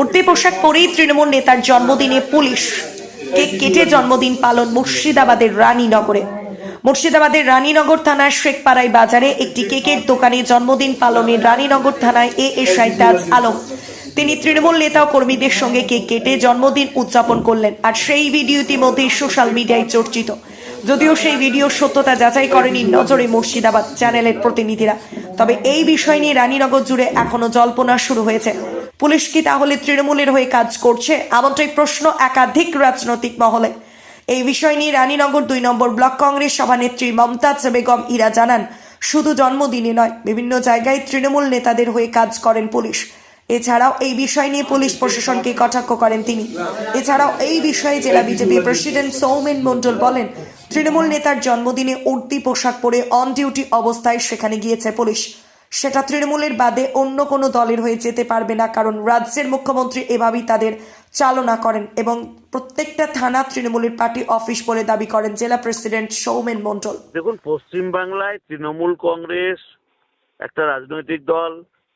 উর্দি পোশাক পরেই তৃণমূল নেতার জন্মদিনে পুলিশ। কেক কেটে জন্মদিন পালন মুর্শিদাবাদের রানীনগরে। মুর্শিদাবাদের রানীনগর থানার শেখপাড়াই বাজারে একটি কেকের দোকানে জন্মদিন পালনে রানীনগর থানায় এ এসআই তাজ আলম। তিনি তৃণমূল নেতা ও কর্মীদের সঙ্গে কেক কেটে জন্মদিন উদযাপন করলেন আর সেই ভিডিও ইতিমধ্যেই সোশ্যাল মিডিয়ায় চর্চিত। যদিও সেই ভিডিওর সত্যতা যাচাই করেনি নজরে মুর্শিদাবাদ চ্যানেলের প্রতিনিধিরা। তবে এই বিষয় নিয়ে রানীনগর জুড়ে এখনও জল্পনা শুরু হয়েছে। পুলিশ কি তাহলে তৃণমূলের হয়ে কাজ করছে? এমনটাই প্রশ্ন, একাধিক রাজনৈতিক মহলে। এই বিষয় নিয়ে রানীনগর দুই নম্বর ব্লক কংগ্রেস সভানেত্রী মমতাজ বেগম ইরা জানান, শুধু জন্মদিনে নয়, বিভিন্ন জায়গায় তৃণমূল নেতাদের হয়ে কাজ করেন পুলিশ। এছাড়াও এই বিষয় নিয়ে পুলিশ প্রশাসনকে কটাক্ষ করেন তিনি। এছাড়াও এই বিষয়ে জেলা বিজেপি প্রেসিডেন্ট সৌমেন মণ্ডল বলেন, তৃণমূল নেতার জন্মদিনে উর্দি পোশাক পরে অন ডিউটি অবস্থায় সেখানে গিয়েছে পুলিশ। সেটা তৃণমূলের বাদে অন্য কোনো দলের হয়ে যেতে পারবে না, কারণ রাজ্যের মুখ্যমন্ত্রী এভাবেই তাদের চালনা করেন এবং প্রত্যেকটা থানা তৃণমূলের পার্টি অফিস বলে দাবি করেন জেলা প্রেসিডেন্ট সৌমেন মণ্ডল। দেখুন পশ্চিম বাংলায় তৃণমূল কংগ্রেস, একটা রাজনৈতিক দল,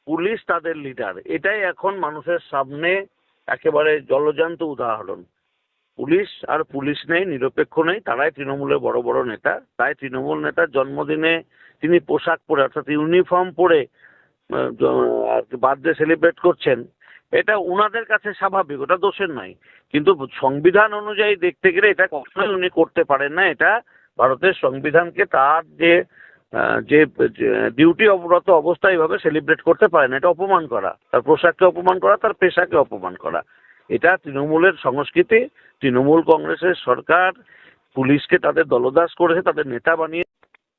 পুলিশ তাদের লিডার এটাই এখন মানুষের সামনে একেবারে জলজান্ত উদাহরণ। পুলিশ আর পুলিশ নেই, নিরপেক্ষ নেই, তারাই তৃণমূলের বড় বড় নেতা। তাই তৃণমূল নেতার জন্মদিনে তিনি পোশাক পরে, অর্থাৎ ইউনিফর্ম পরে বার্থডে সেলিব্রেট করছেন। এটা উনাদের কাছে স্বাভাবিক, ওটা দোষের নয়। কিন্তু সংবিধান অনুযায়ী দেখতে গেলে এটা কখনোই উনি করতে পারেন না। এটা ভারতের সংবিধানকে তার যে যে ডিউটি অবরত অবস্থায় এভাবে সেলিব্রেট করতে পারেন এটা অপমান করা, তার পোশাককে অপমান করা, তার পেশাকে অপমান করা। এটা তৃণমূলের সংস্কৃতি, তৃণমূল কংগ্রেসের সরকার, পুলিশকে তাদের দলদাস করেছে, তাদের নেতা বানিয়ে।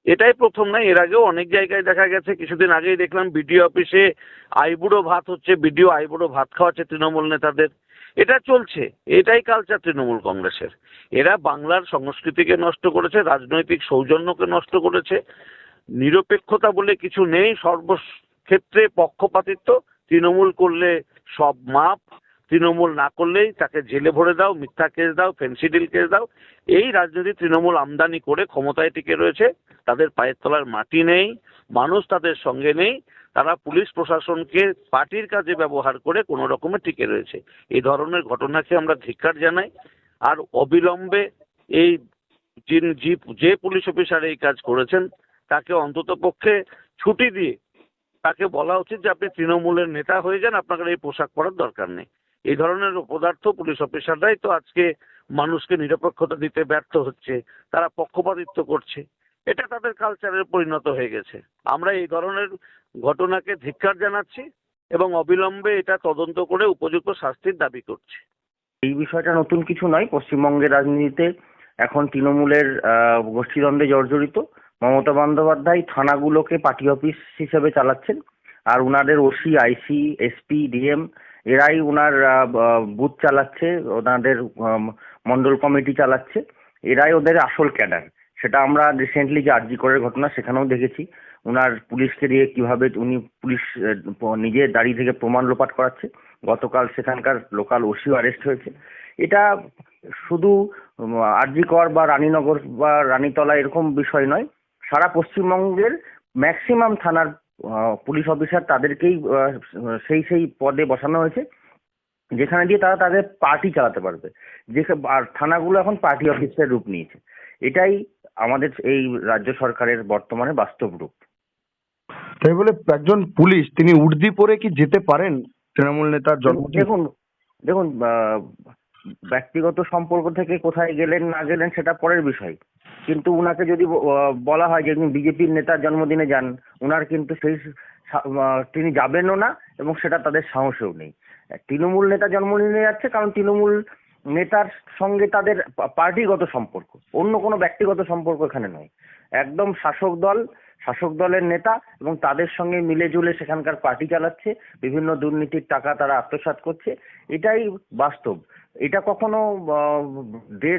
এটাই প্রথম নয় এর আগেও অনেক জায়গায় দেখা গেছে, কিছুদিন আগেই দেখলাম বিডিও অফিসে আইবুড়ো ভাত হচ্ছে, বিডিও আইবুড়ো ভাত খাওয়াচ্ছে তৃণমূল নেতাদের। এটা চলছে, এটাই কালচার তৃণমূল কংগ্রেসের। এরা বাংলার সংস্কৃতিকে নষ্ট করেছে, রাজনৈতিক সৌজন্যকে নষ্ট করেছে, নিরপেক্ষতা বলে কিছু নেই, সর্বক্ষেত্রে পক্ষপাতিত্ব, তৃণমূল করলে সব মাপ। তৃণমূল না করলেই তাকে জেলে ভরে দাও, মিথ্যা কেস দাও ফেন্সিডিল কেস দাও। এই রাজনীতি তৃণমূল আমদানি করে ক্ষমতায় টিকে রয়েছে। তাদের পায়ের তলার মাটি নেই, মানুষ তাদের সঙ্গে নেই। তারা পুলিশ প্রশাসনকে পার্টির কাজে ব্যবহার করে কোনো রকমে টিকে রয়েছে। এই ধরনের ঘটনাকে আমরা ধিক্কার জানাই। আর অবিলম্বে এই যে পুলিশ অফিসার এই কাজ করেছেন, তাকে অন্তত পক্ষে ছুটি দিয়ে তাকে বলা উচিত যে আপনি তৃণমূলের নেতা হয়ে যান, আপনাকে এই পোশাক পরার দরকার নেই। এই ধরনের পদার্থ পুলিশ অফিসাররাই তো আজকে মানুষকে নিরপেক্ষতা দিতে ব্যর্থ হচ্ছে, তারা পক্ষপাতিত্ব করছে। এটা তাদের কালচারের পরিণত হয়ে গেছে। আমরা এই ধরনের ঘটনাকে ধিক্কার জানাচ্ছি এবং অবিলম্বে এটা তদন্ত করে উপযুক্ত শাস্তির দাবি করছি। এই বিষয়টা নতুন কিছু নয়, পশ্চিমবঙ্গের রাজনীতিতে এখন তৃণমূলের গোষ্ঠীদ্বন্দ্বে জর্জরিত। মমতা বন্দ্যোপাধ্যায় থানাগুলোকে পার্টি অফিস হিসেবে চালাচ্ছেন, আর উনাদের ওসি, আইসি, এসপি, ডিএম এরাই ওনার বুথ চালাচ্ছে ওনাদের আম, মণ্ডল কমিটি চালাচ্ছে। এরাই ওদের আসল ক্যাডার। সেটা আমরা রিসেন্টলি যে আরজি করের ঘটনা সেখানেও দেখেছি। ওনার পুলিশকে দিয়ে কীভাবে উনি পুলিশ নিজে দাঁড়িয়ে থেকে প্রমাণ লোপাট করাচ্ছে। গতকাল সেখানকার লোকাল ওসিও অ্যারেস্ট হয়েছে। এটা শুধু আরজি কর বা রানীনগর বা রানীতলা এরকম বিষয় নয় সারা পশ্চিমবঙ্গের ম্যাক্সিমাম থানার পুলিশ অফিসার তাদেরকেই সেই সেই পদে বসানো হয়েছে যেখানে দিয়ে তারা তাদের পার্টি চালাতে পারবে। যে আর থানাগুলো এখন পার্টি অফিসের রূপ নিয়েছে। এটাই আমাদের এই রাজ্য সরকারের বর্তমানে বাস্তব রূপ। তাই বলে একজন পুলিশ তিনি উর্দি পরে কি যেতে পারেন? তৃণমূল নেতার জন্মদিন। দেখুন দেখুন আহ, ব্যক্তিগত সম্পর্ক থেকে কোথায় গেলেন, না গেলেন সেটা পরের বিষয়। কিন্তু উনাকে যদি বলা হয় যে বিজেপির নেতার জন্মদিনে যান, উনার কিন্তু সেই তিনি যাবেনও না এবং সেটা তাদের সাহসেও নেই। তৃণমূল নেতা জন্মদিনে যাচ্ছে কারণ তৃণমূল নেতার সঙ্গে তাদের পার্টিগত সম্পর্ক। অন্য কোনো ব্যক্তিগত সম্পর্ক এখানে নয়। একদম শাসক দল শাসক দলের নেতা এবং তাদের সঙ্গে মিলে জুলে সেখানকার পার্টি চালাচ্ছে, বিভিন্ন দুর্নীতির টাকা তারা আত্মসাৎ করছে, এটাই বাস্তব। এটা কখনো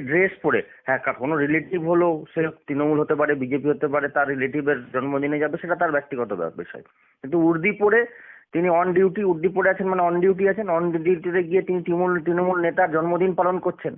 ড্রেস পরে হ্যাঁ কোনো রিলেটিভ হলো, সে তৃণমূল হতে পারে, বিজেপি হতে পারে, তার রিলেটিভের জন্মদিনে যাবে, সেটা তার ব্যক্তিগত বিষয়। কিন্তু উর্দি পরে তিনি অন ডিউটি উর্দি পরে আছেন মানে অন ডিউটি আছেন অন ডিউটিতে গিয়ে তিনি তৃণমূল তৃণমূল নেতার জন্মদিন পালন করছেন।